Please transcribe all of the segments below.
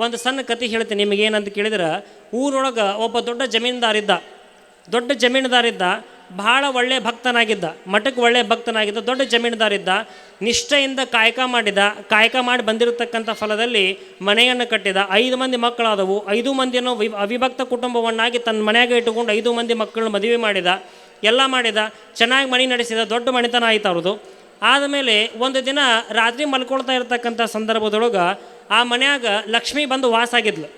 ಒಂದು ಸಣ್ಣ ಕತೆ ಹೇಳ್ತೀನಿ ನಿಮಗೆ ಏನಂತ ಕೇಳಿದ್ರೆ, ಊರೊಳಗೆ ಒಬ್ಬ ದೊಡ್ಡ ಜಮೀನ್ದಾರಿದ್ದ ದೊಡ್ಡ ಜಮೀನ್ದಾರಿದ್ದ ಭಾಳ ಒಳ್ಳೆ ಭಕ್ತನಾಗಿದ್ದ, ಮಠಕ್ಕೆ ಒಳ್ಳೆ ಭಕ್ತನಾಗಿದ್ದ, ದೊಡ್ಡ ಜಮೀನ್ದಾರಿದ್ದ ನಿಷ್ಠೆಯಿಂದ ಕಾಯಕ ಮಾಡಿದ, ಕಾಯಕ ಮಾಡಿ ಬಂದಿರತಕ್ಕಂಥ ಫಲದಲ್ಲಿ ಮನೆಯನ್ನು ಕಟ್ಟಿದ. ಐದು ಮಂದಿ ಮಕ್ಕಳಾದವು. ಐದು ಮಂದಿಯನ್ನು ವಿ ಅವಿಭಕ್ತ ಕುಟುಂಬವನ್ನಾಗಿ ತನ್ನ ಮನೆಯಾಗ ಇಟ್ಟುಕೊಂಡು ಐದು ಮಂದಿ ಮಕ್ಕಳನ್ನ ಮದುವೆ ಮಾಡಿದ. ಎಲ್ಲ ಮಾಡಿದ. ಚೆನ್ನಾಗಿ ಮನೆ ನಡೆಸಿದ. ದೊಡ್ಡ ಮನೆತನ ಆಯ್ತು ಅವ್ರದ್ದು ಆದಮೇಲೆ ಒಂದು ದಿನ ರಾತ್ರಿ ಮಲ್ಕೊಳ್ತಾ ಇರ್ತಕ್ಕಂಥ ಸಂದರ್ಭದೊಳಗೆ ಆ ಮನ್ಯಾಗ ಲಕ್ಷ್ಮಿ ಬಂದು ವಾಸ ಆಗಿದ್ಲು.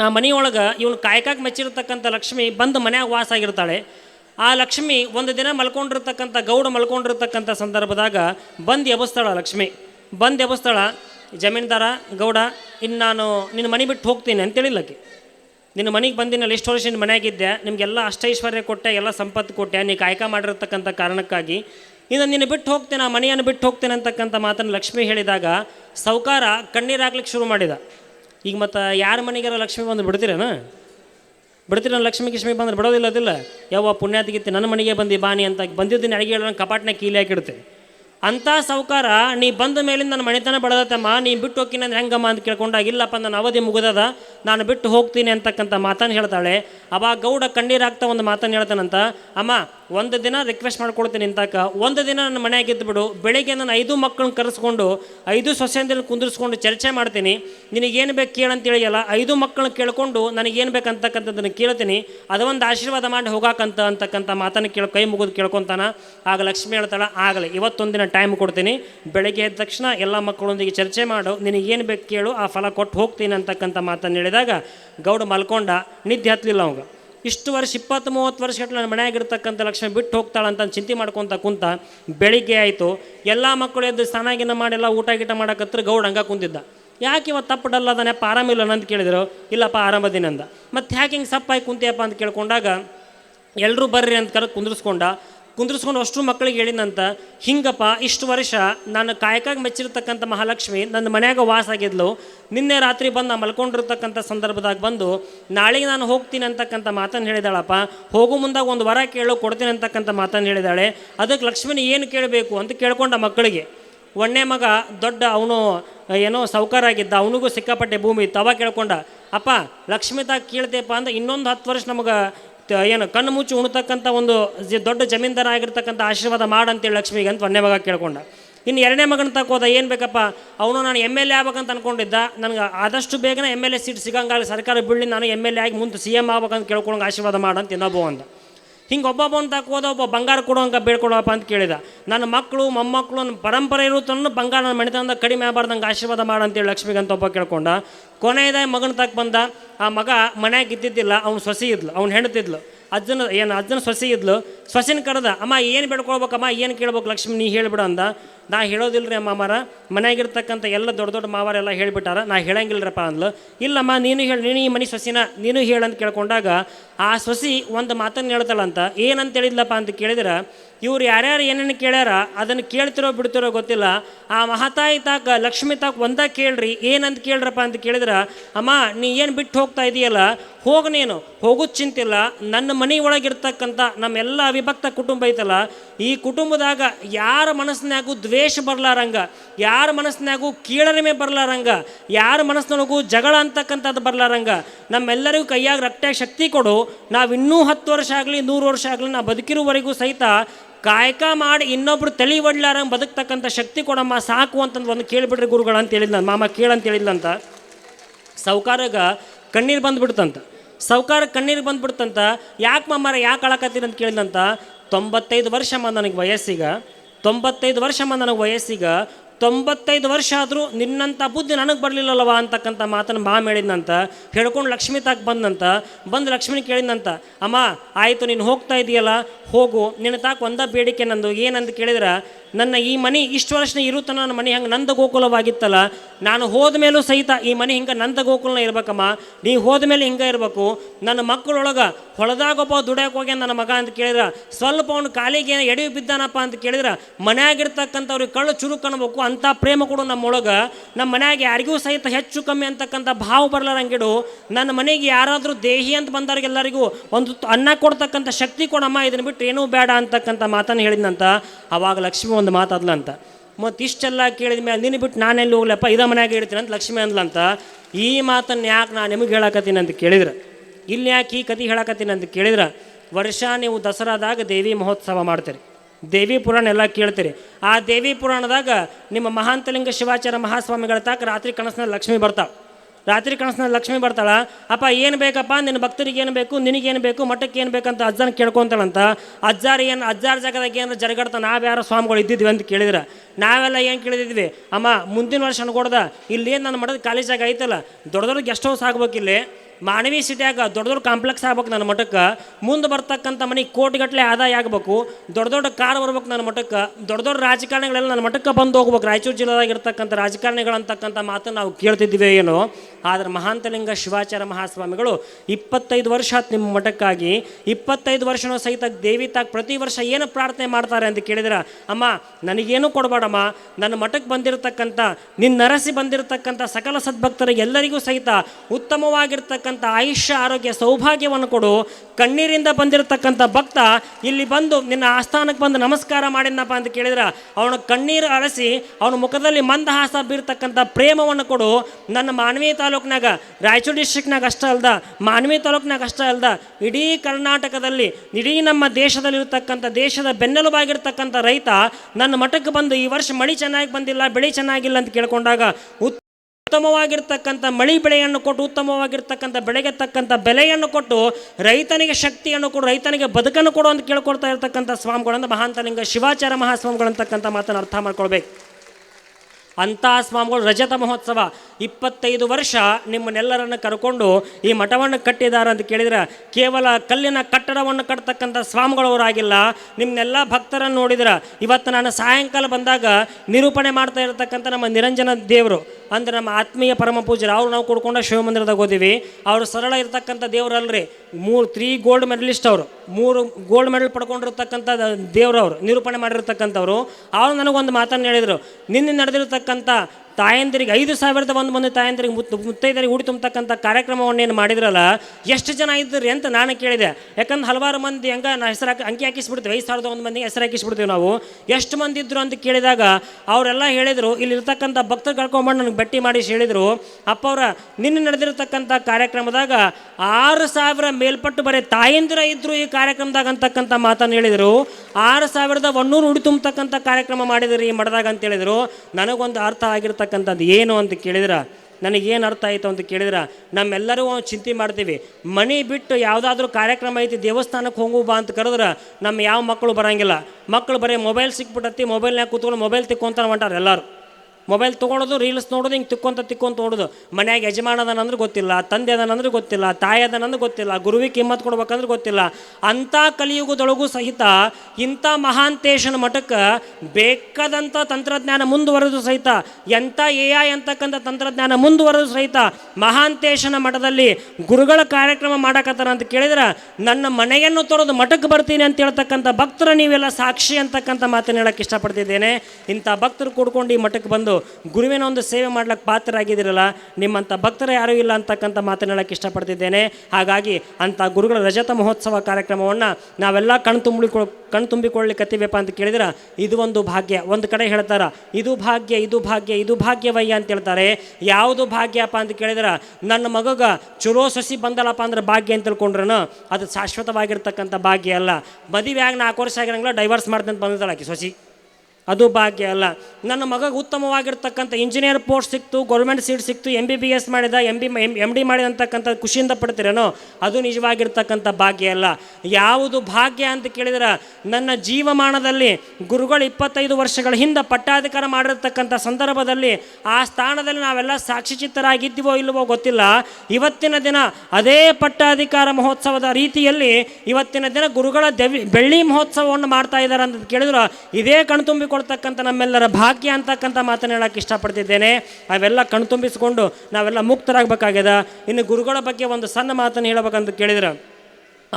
ಆ ಮನೆಯೊಳಗೆ ಇವನು ಕಾಯಕಕ್ಕೆ ಮೆಚ್ಚಿರ್ತಕ್ಕಂಥ ಲಕ್ಷ್ಮಿ ಬಂದು ಮನ್ಯಾಗ ವಾಸ ಆಗಿರ್ತಾಳೆ. ಆ ಲಕ್ಷ್ಮಿ ಒಂದು ದಿನ ಮಲ್ಕೊಂಡಿರ್ತಕ್ಕಂಥ, ಗೌಡ ಮಲ್ಕೊಂಡಿರ್ತಕ್ಕಂಥ ಸಂದರ್ಭದಾಗ ಬಂದು ಎಬಸ್ತಾಳ ಲಕ್ಷ್ಮಿ. ಬಂದು ಎಬಸ್ತಾಳ, ಜಮೀನ್ದಾರ, ಗೌಡ ಇನ್ನು ನಾನು ನಿನ್ನ ಮನೆ ಬಿಟ್ಟು ಹೋಗ್ತೀನಿ ಅಂತೇಳಿಲ್ಲಕ್ಕೆ ನಿನ್ನ ಮನೆಗೆ ಬಂದಿನಲ್ಲಿ ಎಷ್ಟು ವರ್ಷ ನಿನ್ನ ಮನೆಯಾಗಿದ್ದೆ ನಿಮಗೆಲ್ಲ ಅಷ್ಟೈಶ್ವರ್ಯ ಕೊಟ್ಟೆ, ಎಲ್ಲ ಸಂಪತ್ತು ಕೊಟ್ಟೆ, ನೀ ಕಾಯಕ ಮಾಡಿರ್ತಕ್ಕಂಥ ಕಾರಣಕ್ಕಾಗಿ ಇನ್ನು ನಿನ್ನ ಬಿಟ್ಟು ಹೋಗ್ತೇನೆ, ಆ ಮನೆಯನ್ನು ಬಿಟ್ಟು ಹೋಗ್ತೇನೆ ಅಂತಕ್ಕಂಥ ಮಾತನ್ನು ಲಕ್ಷ್ಮಿ ಹೇಳಿದಾಗ ಸೌಕಾರ ಕಣ್ಣೀರು ಹಾಕ್ಲಿಕ್ಕೆ ಶುರು ಮಾಡಿದ. ಈಗ ಮತ್ತು ಯಾರ ಮನೆಗಾರ ಲಕ್ಷ್ಮಿ ಬಂದು ಬಿಡ್ತೀರೇನ? ಬಿಡ್ತೀರ ಲಕ್ಷ್ಮಿ ಕಿಶ್ಮಿ ಬಂದ್ರೆ ಬಿಡೋದಿಲ್ಲ ಅದಿಲ್ಲ. ಯಾವ ಪುಣ್ಯಾತಿಗಿತ್ತಿ ನನ್ನ ಮನೆಗೆ ಬಂದು ಬಾನಿ ಅಂತ ಬಂದಿದ್ದೀನಿ ಅಡಿಗೆ ಹೇಳೋ ಕಪಾಟ್ನ ಕೀಲಿ ಹಾಕಿಡುತ್ತೆ ಅಂಥ ಸೌಕಾರ ನೀ ಬಂದ ಮೇಲಿಂದ ನನ್ನ ಮನೆತನ ಬಡದತ್ತಮ್ಮ, ನೀ ಬಿಟ್ಟು ಹೋಗ್ತೀನಿ ಅಂದ್ರೆ ಹೆಂಗಮ್ಮ ಅಂತ ಕೇಳ್ಕೊಂಡಾಗ ಇಲ್ಲಪ್ಪ ನನ್ನ ಅವಧಿ ಮುಗಿದದ, ನಾನು ಬಿಟ್ಟು ಹೋಗ್ತೀನಿ ಅಂತಕ್ಕಂಥ ಮಾತನ್ನು ಹೇಳ್ತಾಳೆ. ಅವಾಗ ಗೌಡ ಕಣ್ಣೀರಾಗ್ತಾ ಒಂದು ಮಾತನ್ನು ಹೇಳ್ತಾನಂತ, ಅಮ್ಮ ಒಂದು ದಿನ ರಿಕ್ವೆಸ್ಟ್ ಮಾಡ್ಕೊಡ್ತೀನಿ ಇಂತಾಕ ಒಂದು ದಿನ ನನ್ನ ಮನೆಯಾಗ ಇದ್ದುಬಿಡು ಬೆಳಿಗ್ಗೆ ನಾನು ಐದು ಮಕ್ಕಳನ್ನ ಕರೆಸ್ಕೊಂಡು, ಐದು ಸೊಸೆಂದಿನ ಕುಂದಿರಿಸ್ಕೊಂಡು ಚರ್ಚೆ ಮಾಡ್ತೀನಿ. ನಿನಗೇನು ಬೇಕು ಕೇಳಂತೇಳಿಯಲ್ಲ ಐದು ಮಕ್ಕಳನ್ನ ಕೇಳಿಕೊಂಡು ನನಗೇನು ಬೇಕಂತಕ್ಕಂಥದ್ದನ್ನು ಕೇಳ್ತೀನಿ. ಅದೊಂದು ಆಶೀರ್ವಾದ ಮಾಡಿ ಹೋಗಾಕಂತ ಅಂತಕ್ಕಂಥ ಮಾತನ್ನು ಕೇಳಿ, ಕೈ ಮುಗಿದು ಕೇಳ್ಕೊತಾನ. ಆಗ ಲಕ್ಷ್ಮಿ ಹೇಳ್ತಾಳೆ, ಆಗಲಿ, ಇವತ್ತೊಂದಿನ ಟೈಮ್ ಕೊಡ್ತೀನಿ. ಬೆಳಗ್ಗೆ ಎದ್ದ ತಕ್ಷಣ ಎಲ್ಲ ಮಕ್ಕಳೊಂದಿಗೆ ಚರ್ಚೆ ಮಾಡು, ನಿನಗೇನು ಬೇಕು ಕೇಳು, ಆ ಫಲ ಕೊಟ್ಟು ಹೋಗ್ತೀನಿ ಅಂತಕ್ಕಂಥ ಮಾತನ್ನು ಹೇಳಿದಾಗ ಗೌಡ ಮಲ್ಕೊಂಡ, ನಿದ್ದೆ ಹತ್ತಲಿಲ್ಲ ಅವಾಗ. ಇಷ್ಟು ವರ್ಷ, ಇಪ್ಪತ್ತು, ಮೂವತ್ತು ವರ್ಷ ಗಟ್ಟಲೆ ನನ್ನ ಮನೆಯಾಗಿರ್ತಕ್ಕಂಥ ಲಕ್ಷ್ಮಿ ಬಿಟ್ಟು ಹೋಗ್ತಾಳೆ ಅಂತ ಚಿಂತೆ ಮಾಡ್ಕೊತ ಕುಂತ ಬೆಳಿಗ್ಗೆ ಆಯಿತು, ಎಲ್ಲ ಮಕ್ಕಳು ಎದ್ದು ಸ್ನಾನಾಗಿನ ಮಾಡೆಲ್ಲ ಊಟ ಗೀಟ ಮಾಡಕತ್ರ ಗೌಡ ಹಂಗೆ ಕುಂತಿದ್ದ. ಯಾಕೆ ಇವತ್ತು ತಪ್ಪಡಲ್ಲ ಅದನ್ನೆಪ್ಪ ಆರಾಮಿಲ್ಲ ಅಂತ ಕೇಳಿದರು. ಇಲ್ಲಪ್ಪ ಆರಾಮದಿನಂದ ಮತ್ತೆ ಯಾಕೆ ಹಿಂಗೆ ಕುಂತಿಯಪ್ಪ ಅಂತ ಕೇಳ್ಕೊಂಡಾಗ ಎಲ್ಲರೂ ಬರ್ರಿ ಅಂತ ಕರೆ ಕುಂದಿರ್ಸ್ಕೊಂಡ. ಕುಂದಿರ್ಸ್ಕೊಂಡು ಅಷ್ಟು ಮಕ್ಕಳಿಗೆ ಹೇಳಿದಂತ ಹಿಂಗಪ್ಪ, ಇಷ್ಟು ವರ್ಷ ನಾನು ಕಾಯಕಾಗಿ ಮೆಚ್ಚಿರ್ತಕ್ಕಂಥ ಮಹಾಲಕ್ಷ್ಮಿ ನನ್ನ ಮನ್ಯಾಗ ವಾಸ ಆಗಿದ್ಲು. ನಿನ್ನೆ ರಾತ್ರಿ ಬಂದು ನಾ ಮಲ್ಕೊಂಡಿರ್ತಕ್ಕಂಥ ಸಂದರ್ಭದಾಗ ಬಂದು, ನಾಳೆಗೆ ನಾನು ಹೋಗ್ತೀನಿ ಅಂತಕ್ಕಂಥ ಮಾತನ್ನು ಹೇಳಿದಾಳಪ್ಪ. ಹೋಗೋ ಮುಂದಾಗ ಒಂದು ವರ ಕೇಳು, ಕೊಡ್ತೀನಿ ಅಂತಕ್ಕಂಥ ಮಾತನ್ನು ಹೇಳಿದಾಳೆ. ಅದಕ್ಕೆ ಲಕ್ಷ್ಮಿನ ಏನು ಕೇಳಬೇಕು ಅಂತ ಕೇಳ್ಕೊಂಡ ಮಕ್ಕಳಿಗೆ. ಒಣ್ಣೆ ಮಗ ದೊಡ್ಡ ಅವನು, ಏನೋ ಸೌಕಾರ ಆಗಿದ್ದ, ಅವನಿಗೂ ಸಿಕ್ಕಾಪಟ್ಟೆ ಭೂಮಿ ಇತ್ತು. ಕೇಳ್ಕೊಂಡ, ಅಪ್ಪ ಲಕ್ಷ್ಮಿತಾಗ ಕೇಳ್ತೇಪ್ಪ ಅಂದ್ರೆ ಇನ್ನೊಂದು ಹತ್ತು ವರ್ಷ ನಮಗೆ ಏನು, ಕಣ್ಣು ಮುಚ್ಚಿ ಉಣ್ತಕ್ಕಂಥ ಒಂದು ದೊಡ್ಡ ಜಮೀನ್ದಾರ ಆಗಿರ್ತಕ್ಕಂಥ ಆಶೀರ್ವಾದ ಮಾಡಂತೇಳಿ ಲಕ್ಷ್ಮಿಗೆ ಅಂತ ಒಂದನೇ ಮಗ ಕೇಳ್ಕೊಂಡ. ಇನ್ನು ಎರಡನೇ ಮಗನ ತಕ್ಕ ಹೋದ ಏನು ಬೇಕಪ್ಪ? ಅವನು ನಾನು ಎಂ ಎಲ್ ಎ ಆಗ್ಬೇಕಂತ ಅಂದ್ಕೊಂಡಿದ್ದ ನನಗೆ ಆದಷ್ಟು ಬೇಗನೆ ಎಂ ಎಲ್ ಎ ಸೀಟ್ ಸಿಗಂಗಾಗಲಿ. ಸರ್ಕಾರ ಬೀಳಿ ನಾನು ಎಂ ಎಲ್ ಎ ಆಗಿ ಮುಂದೆ ಸಿ ಎಂ ಆಗ್ಬೇಕಂತ ಕೇಳ್ಕೊಳಂಗೆ ಆಶೀರ್ವಾದ ಮಾಡಂತ ಇನ್ನೊಬ್ಬ ಅಂದ ಹಿಂಗೆ ಒಬ್ಬೊಬ್ಬನ ತಕ್ಕ ಹೋದ, ಒಬ್ಬ ಬಂಗಾರ ಕೊಡುವಂಗೆ ಬೇಡ್ಕೊಡೋಪ್ಪ ಅಂತ ಕೇಳಿದ. ನನ್ನ ಮಕ್ಕಳು, ಮೊಮ್ಮಕ್ಕಳು, ನನ್ನ ಪರಂಪರೆ ಇರುತ್ತನ್ನು ಬಂಗಾರ ನನ್ನ ಮನೆತನದ ಕಡಿಮೆ ಆಗಬಾರ್ದಂಗೆ ಆಶೀರ್ವಾದ ಮಾಡಂತೇಳಿ ಲಕ್ಷ್ಮಿಗಂತ ಒಬ್ಬ ಕೇಳ್ಕೊಂಡ. ಕೊನೆಯದ ಮಗನ ತಕ್ಕ ಬಂದ, ಆ ಮಗ ಮನ್ಯಾಗ ಇದ್ದಿದ್ದಿಲ್ಲ, ಅವ್ನು ಸೊಸಿ ಇದ್ಲು, ಅವ್ನು ಹೆಣ್ತಿದ್ಲು ಅಜ್ಜನ, ಏನು ಅಜ್ಜನ ಸೊಸಿ ಇದ್ಲು, ಸೊಸಿನ ಕರೆದ, ಅಮ್ಮ, ಏನು ಬೇಡ್ಕೊಳ್ಬೇಕಮ್ಮ ಏನು ಕೇಳ್ಬೇಕು, ಲಕ್ಷ್ಮಿ, ನೀ ಹೇಳಿಬಿಡು ಅಂದ. ನಾ ಹೇಳೋದಿಲ್ರಿ ಅಮ್ಮ ಮಾರ, ಮನೆಯಾಗಿರ್ತಕ್ಕಂಥ ಎಲ್ಲ ದೊಡ್ಡ ದೊಡ್ಡ ಮಾವರೆಲ್ಲ ಹೇಳಿಬಿಟ್ಟಾರ. ನಾ ಹೇಳಂಗಿಲ್ಲರಪ್ಪ ಅಂದ್ಲು. ಇಲ್ಲಮ್ಮ, ನೀನು ಹೇಳಿ, ನೀನು ಈ ಮನೆ ಸೊಸಿನ, ನೀನು ಹೇಳಂತ ಕೇಳ್ಕೊಂಡಾಗ, ಆ ಸೊಸಿ ಒಂದು ಮಾತನ್ನು ಹೇಳ್ತಾಳಂತ. ಏನಂತ ಹೇಳಿದ್ಲಪ್ಪ ಅಂತ ಕೇಳಿದ್ರೆ ಇವ್ರು ಯಾರ್ಯಾರು ಏನೇನು ಕೇಳ್ಯಾರ, ಅದನ್ನು ಕೇಳ್ತಿರೋ ಬಿಡ್ತಿರೋ ಗೊತ್ತಿಲ್ಲ. ಆ ಮಹತಾಯಿ ತಾಕ, ಲಕ್ಷ್ಮಿ ತಾಕ ಒಂದ ಕೇಳ್ರಿ, ಏನಂತ ಕೇಳ್ರಪ್ಪ ಅಂತ ಕೇಳಿದ್ರೆ, ಅಮ್ಮ, ನೀ ಏನು ಬಿಟ್ಟು ಹೋಗ್ತಾ ಇದೆಯಲ್ಲ ಹೋಗು ನೀನು ಹೋಗೋದು ಚಿಂತಿಲ್ಲ. ನನ್ನ ಮನೆ ಒಳಗಿರ್ತಕ್ಕಂಥ ನಮ್ಮೆಲ್ಲ ಅವಿಭಕ್ತ ಕುಟುಂಬ ಐತಲ್ಲ, ಈ ಕುಟುಂಬದಾಗ ಯಾರ ಮನಸ್ಸಿನಾಗೂ ದ್ವೇಷ ಬರಲಾರಂಗ, ಯಾರ ಮನಸ್ಸಿನಾಗೂ ಕೀಳರಿಮೆ ಬರಲಾರಂಗ, ಯಾರ ಮನಸ್ಸಿನೊಳಗೂ ಜಗಳ ಅಂತಕ್ಕಂಥದ್ದು ಬರಲಾರಂಗ, ನಮ್ಮೆಲ್ಲರಿಗೂ ಕೈಯಾಗ ರಕ್ತ ಶಕ್ತಿ ಕೊಡು. ನಾವು ಇನ್ನೂ ಹತ್ತು ವರ್ಷ ಆಗಲಿ, ನೂರು ವರ್ಷ ಆಗಲಿ, ನಾ ಬದುಕಿರುವವರೆಗೂ ಸಹಿತ ಕಾಯಕ ಮಾಡಿ ಇನ್ನೊಬ್ರು ತಳಿ ಒಡ್ಲಾರಂಗೆ ಬದುಕ್ತಕ್ಕಂಥ ಶಕ್ತಿ ಕೊಡಮ್ಮ, ಸಾಕು ಅಂತಂದು ಒಂದು ಕೇಳಿಬಿಡ್ರಿ ಗುರುಗಳು ಅಂತ ಮಾಮ ಕೇಳಂತ ಹೇಳಿದ್ಲಂತ. ಸಾವುಕಾರಾಗ ಕಣ್ಣೀರು ಬಂದ್ಬಿಡ್ತಂತ. ಸಾವುಕಾರ ಕಣ್ಣೀರು ಬಂದ್ಬಿಡ್ತಂತ, ಯಾಕೆ ಮಾಮಾರ ಯಾಕೆ ಅಳಕತ್ತೀರಿ ಅಂತ ಕೇಳಿದಂತ ತೊಂಬತ್ತೈದು ವರ್ಷ ಮ ನನಗೆ ವಯಸ್ಸಿಗ, ತೊಂಬತ್ತೈದು ವರ್ಷ ಮ ನನಗೆ ವಯಸ್ಸಿಗ, ತೊಂಬತ್ತೈದು ವರ್ಷ ಆದರೂ ನಿನ್ನಂಥ ಬುದ್ಧಿ ನನಗೆ ಬರಲಿಲ್ಲಲ್ಲವ ಅಂತಕ್ಕಂಥ ಮಾತನ್ನು ಮಾ ಹೇಳಿದ್ನಂತ ಹೇಳ್ಕೊಂಡು ಲಕ್ಷ್ಮೀ ತಾಕ ಬಂದಂತ ಬಂದು ಲಕ್ಷ್ಮೀ ಕೇಳಿದ್ನಂತ, ಅಮ್ಮ, ಆಯಿತು ನೀನು ಹೋಗ್ತಾ ಇದೆಯಲ್ಲ, ಹೋಗು, ನಿನ್ನ ತಾಕ ಒಂದ ಬೇಡಿಕೆ ನಂದು ಏನಂತ ಕೇಳಿದ್ರೆ ನನ್ನ ಈ ಮನೆ ಇಷ್ಟು ವರ್ಷ ಇರುತ್ತ ನನ್ನ ಮನೆ ಹಂಗೆ ನಂದ ಗೋಕುಲವಾಗಿತ್ತಲ್ಲ ನಾನು ಹೋದ ಮೇಲೂ ಸಹಿತ ಈ ಮನೆ ಹಿಂಗೆ ನಂದ ಗೋಕುಲನ ಇರ್ಬೇಕಮ್ಮ. ನೀ ಹೋದ ಮೇಲೆ ಹಿಂಗೆ ಇರಬೇಕು. ನನ್ನ ಮಕ್ಕಳೊಳಗೆ ಹೊಲದಾಗೊಬ್ಬ ದುಡಿಯೋಕೆ ಹೋಗ್ಯಾನ ನನ್ನ ಮಗ ಅಂತ ಕೇಳಿದ್ರೆ, ಸ್ವಲ್ಪ ಅವ್ನು ಕಾಲಿಗೆ ಎಡವಿ ಬಿದ್ದಾನಪ್ಪ ಅಂತ ಕೇಳಿದ್ರೆ, ಮನೆಯಾಗಿರ್ತಕ್ಕಂಥವ್ರಿಗೆ ಕಳ್ಳು ಚುರುಕು ಕಾಣಬೇಕು ಅಂಥ ಪ್ರೇಮ ಕೊಡು ನಮ್ಮೊಳಗೆ. ನಮ್ಮ ಮನ್ಯಾಗ ಯಾರಿಗೂ ಸಹಿತ ಹೆಚ್ಚು ಕಮ್ಮಿ ಅಂತಕ್ಕಂಥ ಭಾವ ಬರಲಾರಂಗಿಡು ನನ್ನ ಮನೆಗೆ ಯಾರಾದರೂ ದೇಹಿ ಅಂತ ಬಂದವ್ರಿಗೆಲ್ಲರಿಗೂ ಒಂದು ಅನ್ನ ಕೊಡ್ತಕ್ಕಂಥ ಶಕ್ತಿ ಕೊಡಮ್ಮ. ಇದನ್ನು ಬಿಟ್ಟು ಏನೂ ಬೇಡ ಅಂತಕ್ಕಂಥ ಮಾತನ್ನು ಹೇಳಿದ್ನಂತ. ಆವಾಗ ಲಕ್ಷ್ಮಿ ಒಂದು ಮಾತಾದ್ಲಂತ ಮತ್ತು ಇಷ್ಟೆಲ್ಲ ಕೇಳಿದ ಮೇಲೆ ನಿನ್ನ ಬಿಟ್ಟು ನಾನೆಲ್ಲಿ ಹೋಗ್ಲಪ್ಪ? ಇದ ಮನ್ಯಾಗ ಹೇಳ್ತೀನಿ ಅಂತ ಲಕ್ಷ್ಮಿ ಅಂದ್ಲಂತ ಈ ಮಾತನ್ನು ಯಾಕೆ ನಾನು ನಿಮಗೆ ಹೇಳಕತ್ತೀನಿ ಅಂತ ಕೇಳಿದ್ರೆ. ಇಲ್ಲಿ ಯಾಕೆ ಈ ಕತೆ ಹೇಳಕತ್ತೀನಿ ಅಂತ ಕೇಳಿದ್ರೆ. ವರ್ಷ ನೀವು ದಸರಾದಾಗ ದೇವಿ ಮಹೋತ್ಸವ ಮಾಡ್ತೀರಿ. ದೇವಿ ಪುರಾಣ ಎಲ್ಲ ಕೇಳ್ತೀರಿ. ಆ ದೇವಿ ಪುರಾಣದಾಗ ನಿಮ್ಮ ಮಹಾಂತಲಿಂಗ ಶಿವಾಚಾರ್ಯ ಮಹಾಸ್ವಾಮಿಗಳ ತಾಕ ರಾತ್ರಿ ಕನಸಿನಲ್ಲಿ ಲಕ್ಷ್ಮಿ ಬರ್ತಾವೆ ರಾತ್ರಿ ಕನಸಿನಲ್ಲಿ ಲಕ್ಷ್ಮಿ ಬರ್ತಾಳ, ಅಪ್ಪ, ಏನು ಬೇಕಪ್ಪ? ನಿನ್ನ ಭಕ್ತರಿಗೆ ಏನು ಬೇಕು? ನಿನಗೇನು ಬೇಕು? ಮಠಕ್ಕೆ ಏನು ಬೇಕಂತ ಅಜ್ಜನ ಕೇಳ್ಕೊತಾಳಂತ. ಅಜ್ಜಾರ ಏನು, ಅಜ್ಜಾರ ಜಾಗದಾಗ ಏನು ಜರಗಡ್ತ ನಾವು ಯಾರೋ ಸ್ವಾಮಿಗಳು ಇದ್ದಿದ್ವಿ ಅಂತ ಕೇಳಿದ್ರೆ. ನಾವೆಲ್ಲ ಏನು ಕೇಳಿದ್ವಿ ಅಮ್ಮ, ಮುಂದಿನ ವರ್ಷ ಅನ್ಕೊಡ್ದ. ಇಲ್ಲಿ ಏನು ನನ್ನ ಮಠದ ಖಾಲಿ ಜಾಗ ಐತಲ್ಲ. ದೊಡ್ಡ ದೊಡ್ಡ ಗೆಸ್ಟ್ ಹೌಸ್ ಆಗ್ಬೇಕಿಲ್ಲಿ. ಮಾನವಿ ಸಿಟಿಯಾಗ ದೊಡ್ಡ ದೊಡ್ಡ ಕಾಂಪ್ಲೆಕ್ಸ್ ಆಗ್ಬೇಕು ನನ್ನ ಮಠಕ್ಕೆ. ಮುಂದೆ ಬರ್ತಕ್ಕಂಥ ಮನೆ ಕೋಟಿಗಟ್ಟಲೆ ಆದಾಯ ಆಗಬೇಕು. ದೊಡ್ಡ ದೊಡ್ಡ ಕಾರ್ ಬರ್ಬೇಕು ನನ್ನ ಮಠಕ್ಕೆ. ದೊಡ್ಡ ದೊಡ್ಡ ರಾಜಕಾರಣಿಗಳೆಲ್ಲ ನನ್ನ ಮಠಕ್ಕೆ ಬಂದು ಹೋಗ್ಬೇಕು. ರಾಯಚೂರು ಜಿಲ್ಲೆದಾಗಿರ್ತಕ್ಕಂಥ ರಾಜಕಾರಣಿಗಳಂತಕ್ಕಂಥ ಮಾತನ್ನು ನಾವು ಕೇಳ್ತಿದ್ದೀವಿ ಏನೋ. ಆದರೆ ಮಹಾಂತಲಿಂಗ ಶಿವಾಚಾರ ಮಹಾಸ್ವಾಮಿಗಳು ಇಪ್ಪತ್ತೈದು ವರ್ಷ ನಿಮ್ಮ ಮಠಕ್ಕಾಗಿ. ಇಪ್ಪತ್ತೈದು ವರ್ಷನೂ ಸಹಿತ ದೇವಿ ತಾಗ ಪ್ರತಿ ವರ್ಷ ಏನು ಪ್ರಾರ್ಥನೆ ಮಾಡ್ತಾರೆ ಅಂತ ಕೇಳಿದ್ರೆ? ಅಮ್ಮ, ನನಗೇನು ಕೊಡಬೇಡಮ್ಮ. ನನ್ನ ಮಠಕ್ಕೆ ಬಂದಿರತಕ್ಕಂಥ, ನಿನ್ನ ನರಸಿ ಬಂದಿರತಕ್ಕಂಥ ಸಕಲ ಸದ್ಭಕ್ತರಿಗೆ ಎಲ್ಲರಿಗೂ ಸಹಿತ ಉತ್ತಮವಾಗಿರ್ತಕ್ಕಂಥ ಆಯುಷ್ಯ, ಆರೋಗ್ಯ ಸೌಭಾಗ್ಯವನ್ನು ಕೊಡು. ಕಣ್ಣೀರಿಂದ ಬಂದಿರತಕ್ಕಂಥ ಭಕ್ತ ಇಲ್ಲಿ ಬಂದು ನಿನ್ನ ಆಸ್ಥಾನಕ್ಕೆ ಬಂದು ನಮಸ್ಕಾರ ಮಾಡಿದ್ನಪ್ಪ ಅಂತ ಕೇಳಿದ್ರೆ. ಅವನು ಕಣ್ಣೀರು ಅರಸಿ, ಅವನ ಮುಖದಲ್ಲಿ ಮಂದಹಾಸ ಬೀರ್ತಕ್ಕಂಥ ಪ್ರೇಮವನ್ನು ಕೊಡು. ನನ್ನ ಮಾನವಿ ತಾಲೂಕಿನಾಗ, ರಾಯಚೂರು ಡಿಸ್ಟ್ರಿಕ್ನಾಗ ಅಷ್ಟೇ ಅಲ್ದ ಮಾನವಿ ತಾಲೂಕಿನಾಗ ಅಷ್ಟೇ ಅಲ್ದ, ಇಡೀ ಕರ್ನಾಟಕದಲ್ಲಿ, ಇಡೀ ನಮ್ಮ ದೇಶದಲ್ಲಿರ್ತಕ್ಕಂಥ, ದೇಶದ ಬೆನ್ನೆಲುಬಾಗಿರ್ತಕ್ಕಂಥ ರೈತ ನನ್ನ ಮಠಕ್ಕೆ ಬಂದು ಈ ವರ್ಷ ಮಳಿ ಚೆನ್ನಾಗಿ ಬಂದಿಲ್ಲ, ಬೆಳೆ ಚೆನ್ನಾಗಿಲ್ಲ ಅಂತ ಕೇಳ್ಕೊಂಡಾಗ ಉತ್ತಮವಾಗಿರ್ತಕ್ಕಂಥ ಮಳಿ ಬೆಳೆಯನ್ನು ಕೊಟ್ಟು, ಉತ್ತಮವಾಗಿರ್ತಕ್ಕಂಥ ಬೆಳೆಗೆ ತಕ್ಕಂಥ ಬೆಲೆಯನ್ನು ಕೊಟ್ಟು, ರೈತನಿಗೆ ಶಕ್ತಿಯನ್ನು ಕೊಡು, ರೈತನಿಗೆ ಬದುಕನ್ನು ಕೊಡು ಅಂತ ಕೇಳ್ಕೊಳ್ತಾ ಇರ್ತಕ್ಕಂಥ ಸ್ವಾಮಿಗಳಂತ ಮಹಾಂತಲಿಂಗ ಶಿವಾಚಾರ ಮಹಾಸ್ವಾಮಿಗಳಂತಕ್ಕಂಥ ಮಾತನ್ನು ಅರ್ಥ ಮಾಡ್ಕೊಳ್ಬೇಕು. ಅಂಥ ಸ್ವಾಮಿಗಳು ರಜತ ಮಹೋತ್ಸವ. ಇಪ್ಪತ್ತೈದು ವರ್ಷ ನಿಮ್ಮನ್ನೆಲ್ಲರನ್ನು ಕರ್ಕೊಂಡು ಈ ಮಠವನ್ನು ಕಟ್ಟಿದ್ದಾರೆ ಅಂತ ಕೇಳಿದ್ರೆ ಕೇವಲ ಕಲ್ಲಿನ ಕಟ್ಟಡವನ್ನು ಕಟ್ತಕ್ಕಂಥ ಸ್ವಾಮಿಗಳವರಾಗಿಲ್ಲ ನಿಮ್ಮನ್ನೆಲ್ಲ ಭಕ್ತರನ್ನು ನೋಡಿದ್ರೆ ಇವತ್ತು ನಾನು ಸಾಯಂಕಾಲ ಬಂದಾಗ ನಿರೂಪಣೆ ಮಾಡ್ತಾ ಇರತಕ್ಕಂಥ ನಮ್ಮ ನಿರಂಜನ ದೇವರು, ಅಂದ್ರೆ ನಮ್ಮ ಆತ್ಮೀಯ ಪರಮ ಪೂಜರು ಅವ್ರು ನಾವು ಕೊಡ್ಕೊಂಡು ಶಿವಮಂದಿರದಾಗ ಓದಿವಿ ಅವರು ಸರಳ ಇರತಕ್ಕಂಥ ದೇವರಲ್ರಿ, ಮೂರು ತ್ರೀ ಗೋಲ್ಡ್ ಮೆಡಲಿಸ್ಟ್ ಅವರು, ಮೂರು ಗೋಲ್ಡ್ ಮೆಡಲ್ ಪಡ್ಕೊಂಡಿರ್ತಕ್ಕಂಥ ದೇವರವರು, ನಿರೂಪಣೆ ಮಾಡಿರ್ತಕ್ಕಂಥವ್ರು. ಅವ್ರು ನನಗೊಂದು ಮಾತನ್ನು ಹೇಳಿದರು, ನಿನ್ನೆ ನಡೆದಿರ್ತಕ್ಕಂಥ ಇರತಕ್ಕಂಥ ತಾಯಂದಿರಿಗೆ ಐದು ಸಾವಿರದ ಒಂದು ಮಂದಿ ತಾಯಂದಿರಿಗೆ ಮುತ್ ಮುತ್ತೈದರಿಗೆ ಉಡಿ ತುಂಬತಕ್ಕಂಥ ಕಾರ್ಯಕ್ರಮವನ್ನು ಏನು ಮಾಡಿದ್ರಲ್ಲ, ಎಷ್ಟು ಜನ ಇದ್ರಿ ಅಂತ ನಾನು ಕೇಳಿದೆ. ಯಾಕಂದ್ರೆ ಹಲವಾರು ಮಂದಿ ಹಂಗ ನಾ ಹೆಸರು ಅಂಕಿ ಹಾಕಿಸ್ಬಿಡ್ತೀವಿ. ಐದು ಸಾವಿರದ ಒಂದು ಮಂದಿಗೆ ಹೆಸರು ಹಾಕಿಸ್ಬಿಡ್ತೀವಿ ನಾವು. ಎಷ್ಟು ಮಂದಿ ಇದ್ದರು ಅಂತ ಕೇಳಿದಾಗ ಅವರೆಲ್ಲ ಹೇಳಿದರು, ಇಲ್ಲಿ ಇರ್ತಕ್ಕಂಥ ಭಕ್ತರು ಕಳ್ಕೊಂಬಂಡು ನನಗೆ ಭೇಟಿ ಮಾಡಿ ಹೇಳಿದರು. ಅಪ್ಪ ಅವರ, ನಿನ್ನೆ ನಡೆದಿರತಕ್ಕಂಥ ಕಾರ್ಯಕ್ರಮದಾಗ ಆರು ಸಾವಿರ ಮೇಲ್ಪಟ್ಟು ಬರೀ ತಾಯಂದಿರ ಇದ್ರು ಈ ಕಾರ್ಯಕ್ರಮದಾಗ ಅಂತಕ್ಕಂಥ ಮಾತನ್ನು ಹೇಳಿದರು. ಆರು ಸಾವಿರದ ಒನ್ನೂರು ಉಡಿ ತುಂಬತಕ್ಕಂಥ ಕಾರ್ಯಕ್ರಮ ಮಾಡಿದ್ರಿ ಈ ಮಠದಾಗ ಅಂತ ಹೇಳಿದರು. ನನಗೊಂದು ಅರ್ಥ ಆಗಿರ್ತಕ್ಕಂಥದ್ದು ಏನು ಅಂತ ಕೇಳಿದ್ರೆ? ನನಗೇನು ಅರ್ಥ ಆಯಿತು ಅಂತ ಕೇಳಿದ್ರೆ? ನಮ್ಮೆಲ್ಲರೂ ಚಿಂತೆ ಮಾಡ್ತೀವಿ. ಮನೆ ಬಿಟ್ಟು ಯಾವುದಾದ್ರೂ ಕಾರ್ಯಕ್ರಮ ಐತಿ, ದೇವಸ್ಥಾನಕ್ಕೆ ಹೋಗು ಬಾ ಅಂತ ಕರೆದ್ರೆ, ನಮ್ಮ ಯಾವ ಮಕ್ಕಳು ಬರಂಗಿಲ್ಲ. ಮಕ್ಕಳು ಬರೀ ಮೊಬೈಲ್ ಸಿಕ್ಬಿಟ್ಟತಿ ಮೊಬೈಲ್ನಾಗ ಕೂತ್ಕೊಂಡು ಮೊಬೈಲ್ ತಿಕ್ಕೊಂತ ಹೊಂಟಾರೆ ಎಲ್ಲರೂ. ಮೊಬೈಲ್ ತೊಗೊಳೋದು, ರೀಲ್ಸ್ ನೋಡೋದು, ಹಿಂಗೆ ತಿಕ್ಕೊಂತ ತಿಕ್ಕೊಂತ ನೋಡೋದು ಮನ್ಯಾಗ ಯಜಮಾನ ಅದನ್ನಂದ್ರೆ ಗೊತ್ತಿಲ್ಲ, ತಂದೆ ಅದನ್ನಂದ್ರೆ ಗೊತ್ತಿಲ್ಲ, ತಾಯಿ ಅದನ್ನಂದ್ರೆ ಗೊತ್ತಿಲ್ಲ, ಗುರುವಿಗೆ ಕಿಮ್ಮತ್ ಕೊಡ್ಬೇಕಂದ್ರೆ ಗೊತ್ತಿಲ್ಲ. ಅಂಥ ಕಲಿಯುಗದೊಳಗೂ ಸಹಿತ ಇಂಥ ಮಹಾಂತೇಶನ ಮಠಕ್ಕೆ ಬೇಕಾದಂಥ ತಂತ್ರಜ್ಞಾನ ಮುಂದುವರೆದು ಸಹಿತ, ಎಂಥ ಎ ಐ ಅಂತಕ್ಕಂಥ ತಂತ್ರಜ್ಞಾನ ಮುಂದುವರೆದು ಸಹಿತ ಮಹಾಂತೇಶನ ಮಠದಲ್ಲಿ ಗುರುಗಳ ಕಾರ್ಯಕ್ರಮ ಮಾಡಕತ್ತಾರ ಅಂತ ಕೇಳಿದ್ರೆ, ನನ್ನ ಮನೆಯನ್ನು ತೊರೆದು ಮಠಕ್ಕೆ ಬರ್ತೀನಿ ಅಂತ ಹೇಳ್ತಕ್ಕಂಥ ಭಕ್ತರ ನೀವೆಲ್ಲ ಸಾಕ್ಷಿ ಅಂತಕ್ಕಂಥ ಮಾತನ್ನು ಹೇಳಕ್ಕೆ ಇಷ್ಟಪಡ್ತಿದ್ದೇನೆ. ಇಂಥ ಭಕ್ತರು ಕೂಡ್ಕೊಂಡು ಈ ಮಠಕ್ಕೆ ಬಂದು ಗುರುವಿನ ಒಂದು ಸೇವೆ ಮಾಡ್ಲಿಕ್ಕೆ ಪಾತ್ರರಾಗಿದ್ದೀರಲ್ಲ ನಿಮ್ಮಂಥ ಭಕ್ತರು ಯಾರೂ ಇಲ್ಲ ಅಂತಕ್ಕಂಥ ಮಾತನ್ನು ಹೇಳಕ್ಕೆ ಇಷ್ಟಪಡ್ತಿದ್ದೇನೆ. ಹಾಗಾಗಿ ಅಂಥ ಗುರುಗಳ ರಜತ ಮಹೋತ್ಸವ ಕಾರ್ಯಕ್ರಮವನ್ನು ನಾವೆಲ್ಲ ಕಣ್ ತುಂಬಿಕೊ, ಕಣ್ ತುಂಬಿಕೊಳ್ಳಿಕತ್ತೀವಪ್ಪ ಅಂತ ಕೇಳಿದ್ರೆ, ಇದು ಒಂದು ಭಾಗ್ಯ. ಒಂದು ಕಡೆ ಹೇಳ್ತಾರೆ, ಇದು ಭಾಗ್ಯ ಇದು ಭಾಗ್ಯ, ಇದು ಭಾಗ್ಯವಯ್ಯ ಅಂತ ಹೇಳ್ತಾರೆ. ಯಾವುದು ಭಾಗ್ಯಪ್ಪ ಅಂತ ಕೇಳಿದ್ರೆ, ನನ್ನ ಮಗಗ ಚಲೋ ಸಸಿ ಬಂದಲ್ಲಪ್ಪ ಅಂದ್ರೆ ಭಾಗ್ಯ ಅಂತ ತಿಳ್ಕೊಂಡ್ರೂ ಅದು ಶಾಶ್ವತವಾಗಿರ್ತಕ್ಕಂಥ ಭಾಗ್ಯ ಅಲ್ಲ. ಮದುವೆಯಾಗಿ ನಾಲ್ಕು ವರ್ಷ ಆಗಿರಂಗಿಲ್ಲ ಡೈವರ್ಸ್ ಮಾಡ್ತೀನಿ ಅಂತ ಬಂದಿದ್ದಾಳೆ ಆಕೆ ಸೊಸಿ. ಅದು ಭಾಗ್ಯ ಅಲ್ಲ. ನನ್ನ ಮಗಗೆ ಉತ್ತಮವಾಗಿರ್ತಕ್ಕಂಥ ಇಂಜಿನಿಯರ್ ಪೋಸ್ಟ್ ಸಿಕ್ತು ಗೌರ್ಮೆಂಟ್ ಸೀಟ್ ಸಿಕ್ತು ಎಂ ಬಿ ಬಿ ಎಸ್ ಮಾಡಿದ ಎಂ ಬಿ ಎಂ ಡಿ ಮಾಡಿದಂತಕ್ಕಂಥ ಖುಷಿಯಿಂದ ಪಡ್ತೀರೇನೋ, ಅದು ನಿಜವಾಗಿರ್ತಕ್ಕಂಥ ಭಾಗ್ಯ ಅಲ್ಲ. ಯಾವುದು ಭಾಗ್ಯ ಅಂತ ಕೇಳಿದ್ರೆ, ನನ್ನ ಜೀವಮಾನದಲ್ಲಿ ಗುರುಗಳು ಇಪ್ಪತ್ತೈದು ವರ್ಷಗಳ ಹಿಂದೆ ಪಟ್ಟಾಧಿಕಾರ ಮಾಡಿರ್ತಕ್ಕಂಥ ಸಂದರ್ಭದಲ್ಲಿ ಆ ಸ್ಥಾನದಲ್ಲಿ ನಾವೆಲ್ಲ ಸಾಕ್ಷಿಚಿತ್ತರಾಗಿದ್ದೀವೋ ಇಲ್ಲವೋ ಗೊತ್ತಿಲ್ಲ. ಇವತ್ತಿನ ದಿನ ಅದೇ ಪಟ್ಟಾಧಿಕಾರ ಮಹೋತ್ಸವದ ರೀತಿಯಲ್ಲಿ ಇವತ್ತಿನ ದಿನ ಗುರುಗಳ ದೆವಿ ಬೆಳ್ಳಿ ಮಹೋತ್ಸವವನ್ನು ಮಾಡ್ತಾ ಇದ್ದಾರೆ ಅಂತ ಕೇಳಿದ್ರೆ, ಇದೇ ಕಣ್ತುಂಬಿಕೊಳ್ತಕ್ಕಂಥ ನಮ್ಮೆಲ್ಲರ ಭಾಗ್ಯ ಅಂತಕ್ಕಂಥ ಮಾತನ್ನು ಹೇಳಕ್ಕೆ ಇಷ್ಟಪಡ್ತಿದ್ದೇನೆ. ಅವೆಲ್ಲ ಕಣ್ತುಂಬಿಸಿಕೊಂಡು ನಾವೆಲ್ಲ ಮುಕ್ತರಾಗಬೇಕಾಗ್ಯದ. ಇನ್ನು ಗುರುಗಳ ಬಗ್ಗೆ ಒಂದು ಸಣ್ಣ ಮಾತನ್ನು ಹೇಳಬೇಕಂತ ಕೇಳಿದ್ರೆ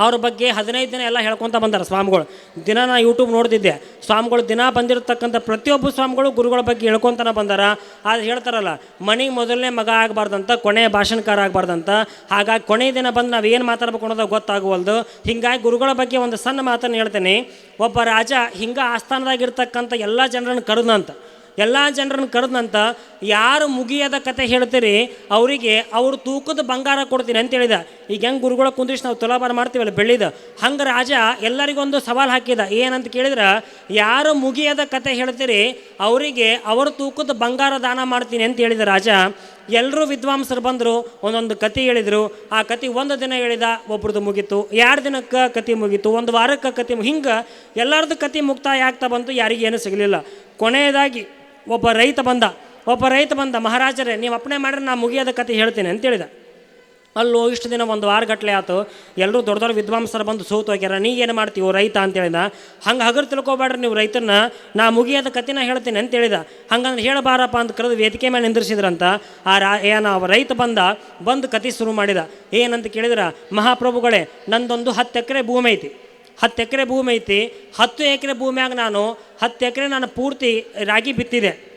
ಅವ್ರ ಬಗ್ಗೆ ಹದಿನೈದು ದಿನ ಎಲ್ಲ ಹೇಳ್ಕೊತ ಬಂದಾರೆ ಸ್ವಾಮಿಗಳು. ದಿನ ನಾನು ಯೂಟ್ಯೂಬ್ ನೋಡ್ತಿದ್ದೆ. ಸ್ವಾಮಿಗಳು ದಿನ ಬಂದಿರತಕ್ಕಂಥ ಪ್ರತಿಯೊಬ್ಬ ಸ್ವಾಮಿಗಳು ಗುರುಗಳ ಬಗ್ಗೆ ಹೇಳ್ಕೊತಾನೆ ಬಂದಾರ. ಅದು ಹೇಳ್ತಾರಲ್ಲ ಮನೆಗೆ ಮೊದಲನೇ ಮಗ ಆಗಬಾರ್ದಂತ, ಕೊನೆಯ ಭಾಷಣಕಾರ ಆಗಬಾರ್ದಂತ. ಹಾಗಾಗಿ ಕೊನೆಯ ದಿನ ಬಂದು ನಾವು ಏನು ಮಾತಾಡ್ಬೇಕು ಅನ್ನೋದು ಗೊತ್ತಾಗುವಲ್ದು. ಹೀಗಾಗಿ ಗುರುಗಳ ಬಗ್ಗೆ ಒಂದು ಸಣ್ಣ ಮಾತನ್ನು ಹೇಳ್ತೇನೆ. ಒಬ್ಬ ರಾಜ ಹಿಂಗೆ ಆಸ್ಥಾನದಾಗಿರ್ತಕ್ಕಂಥ ಎಲ್ಲ ಜನರನ್ನು ಕರೆದಂತ ಎಲ್ಲ ಜನರನ್ನು ಕರೆದಂತ ಯಾರು ಮುಗಿಯದ ಕತೆ ಹೇಳ್ತೀರಿ, ಅವರಿಗೆ ಅವ್ರ ತೂಕದ ಬಂಗಾರ ಕೊಡ್ತೀನಿ ಅಂತ ಹೇಳಿದ. ಈಗ ಹೆಂಗೆ ಗುರುಗಳ ಕುಂದ್ರಿಸಿ ನಾವು ತುಲಾಭಾರ ಮಾಡ್ತೀವಲ್ಲ ಬೆಳ್ಳಿದ. ಹಂಗೆ ರಾಜ ಎಲ್ಲರಿಗೊಂದು ಸವಾಲು ಹಾಕಿದ. ಏನಂತ ಕೇಳಿದ್ರೆ, ಯಾರು ಮುಗಿಯದ ಕತೆ ಹೇಳ್ತೀರಿ, ಅವರಿಗೆ ಅವರ ತೂಕದ ಬಂಗಾರ ದಾನ ಮಾಡ್ತೀನಿ ಅಂತ ಹೇಳಿದ ರಾಜ. ಎಲ್ಲರೂ ವಿದ್ವಾಂಸರು ಬಂದರು, ಒಂದೊಂದು ಕತೆ ಹೇಳಿದರು. ಆ ಕತೆ ಒಂದು ದಿನ ಹೇಳಿದ, ಒಬ್ರದ್ದು ಮುಗೀತು. ಎರಡು ದಿನಕ್ಕೆ ಕತೆ ಮುಗೀತು? ಒಂದು ವಾರಕ್ಕೆ ಕತೆ ಹಿಂಗೆ ಎಲ್ಲರದ್ದು ಕತೆ ಮುಕ್ತಾಯ ಆಗ್ತಾ ಬಂತು, ಯಾರಿಗೇನು ಸಿಗಲಿಲ್ಲ. ಕೊನೆಯದಾಗಿ ಒಬ್ಬ ರೈತ ಬಂದ, ಒಬ್ಬ ರೈತ ಬಂದ, ಮಹಾರಾಜರೇ, ನೀವು ಅಪ್ಪಣೆ ಮಾಡಿದ್ರೆ ನಾನು ಮುಗಿಯೋದ ಕತೆ ಹೇಳ್ತೀನಿ ಅಂತ ಹೇಳಿದ. ಅಲ್ಲೋ, ಇಷ್ಟು ದಿನ ಒಂದು ವಾರ ಗಟ್ಟಲೆ ಆತು. ಎಲ್ಲರೂ ದೊಡ್ಡ ದೊಡ್ಡ ವಿದ್ವಾಂಸರು ಬಂದು ಸೋತು ಹೋಗ್ಯಾರ. ನೀ ಏನು ಮಾಡ್ತೀವೋ ರೈತ? ಅಂತೇಳಿದ ಹಂಗೆ ಹಗರು ತಿಳ್ಕೊಬೇಡ್ರಿ ನೀವು ರೈತನ ನಾ ಮುಗಿಯೋದ ಕತಿನ ಹೇಳ್ತೀನಿ ಅಂತ ಹೇಳಿದ. ಹಂಗಂದ್ರೆ ಹೇಳಬಾರಪ್ಪ ಅಂತ ಕರೆದು ವೇದಿಕೆ ಮೇಲೆ ನಿಂದ್ರಿಸಿದ್ರಂತ, ಆ ರಾ ಏನು ರೈತ ಬಂದ, ಬಂದು ಕತೆ ಶುರು ಮಾಡಿದ. ಏನಂತ ಕೇಳಿದ್ರೆ, ಮಹಾಪ್ರಭುಗಳೇ, ನಂದೊಂದು ಹತ್ತು ಎಕರೆ ಭೂಮಿ ಐತಿ. ಹತ್ತು ಎಕರೆ ಭೂಮಿ ಐತಿ, ಹತ್ತು ಎಕರೆ ಭೂಮಿಯಾಗ ನಾನು ಹತ್ತು ಎಕರೆ ನಾನು ಪೂರ್ತಿ ರಾಗಿ ಬಿತ್ತಿದೆ.